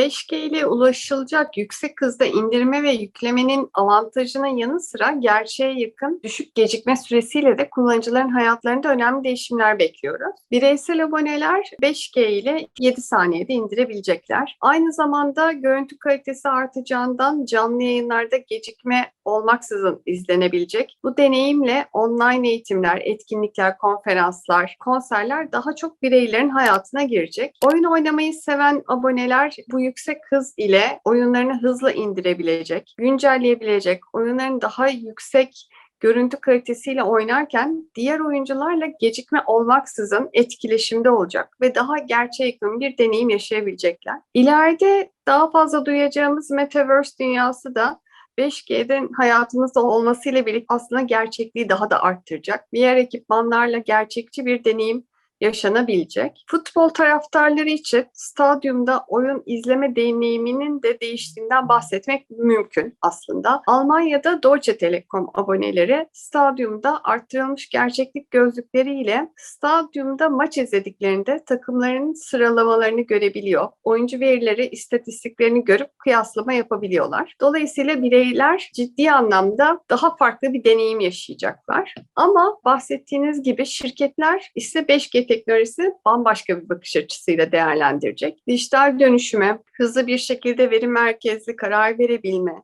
5G ile ulaşılacak yüksek hızda indirme ve yüklemenin avantajının yanı sıra gerçeğe yakın düşük gecikme süresiyle de kullanıcıların hayatlarında önemli değişimler bekliyoruz. Bireysel aboneler 5G ile 7 saniyede indirebilecekler. Aynı zamanda görüntü kalitesi artacağından canlı yayınlarda gecikme olmaksızın izlenebilecek. Bu deneyimle online eğitimler, etkinlikler, konferanslar, konserler daha çok bireylerin hayatına girecek. Oyun oynamayı seven aboneler bu yüksek hız ile oyunlarını hızla indirebilecek, güncelleyebilecek, oyunların daha yüksek görüntü kalitesiyle oynarken diğer oyuncularla gecikme olmaksızın etkileşimde olacak ve daha gerçeğe yakın bir deneyim yaşayabilecekler. İleride daha fazla duyacağımız Metaverse dünyası da 5G'den hayatımızda olmasıyla birlikte aslında gerçekliği daha da arttıracak. VR ekipmanlarla gerçekçi bir deneyim yaşanabilecek. Futbol taraftarları için stadyumda oyun izleme deneyiminin de değiştiğinden bahsetmek mümkün aslında. Almanya'da Deutsche Telekom aboneleri stadyumda arttırılmış gerçeklik gözlükleriyle stadyumda maç izlediklerinde takımların sıralamalarını görebiliyor. Oyuncu verileri, istatistiklerini görüp kıyaslama yapabiliyorlar. Dolayısıyla bireyler ciddi anlamda daha farklı bir deneyim yaşayacaklar. Ama bahsettiğiniz gibi şirketler ise 5G teknolojisi bambaşka bir bakış açısıyla değerlendirecek. Dijital dönüşüme, hızlı bir şekilde veri merkezli karar verebilme,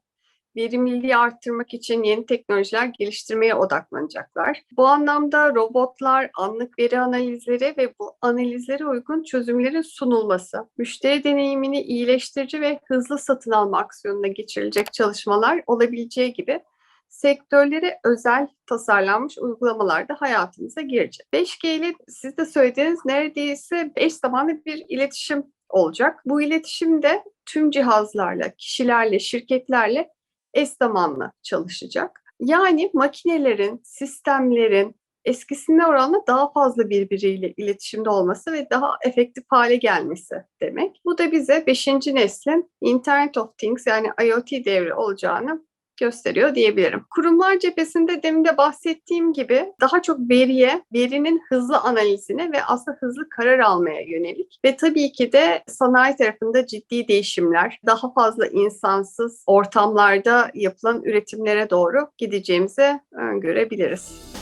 verimliliği arttırmak için yeni teknolojiler geliştirmeye odaklanacaklar. Bu anlamda robotlar, anlık veri analizleri ve bu analizlere uygun çözümlerin sunulması, müşteri deneyimini iyileştirici ve hızlı satın alma aksiyonuna geçirilecek çalışmalar olabileceği gibi sektörlere özel tasarlanmış uygulamalar da hayatımıza girecek. 5G ile siz de söylediğiniz neredeyse eş zamanlı bir iletişim olacak. Bu iletişim de tüm cihazlarla, kişilerle, şirketlerle eş zamanlı çalışacak. Yani makinelerin, sistemlerin eskisine oranla daha fazla birbiriyle iletişimde olması ve daha efektif hale gelmesi demek. Bu da bize 5. neslin Internet of Things yani IoT devri olacağını gösteriyor diyebilirim. Kurumlar cephesinde demin de bahsettiğim gibi daha çok veriye, verinin hızlı analizine ve aslında hızlı karar almaya yönelik ve tabii ki de sanayi tarafında ciddi değişimler, daha fazla insansız ortamlarda yapılan üretimlere doğru gideceğimizi öngörebiliriz.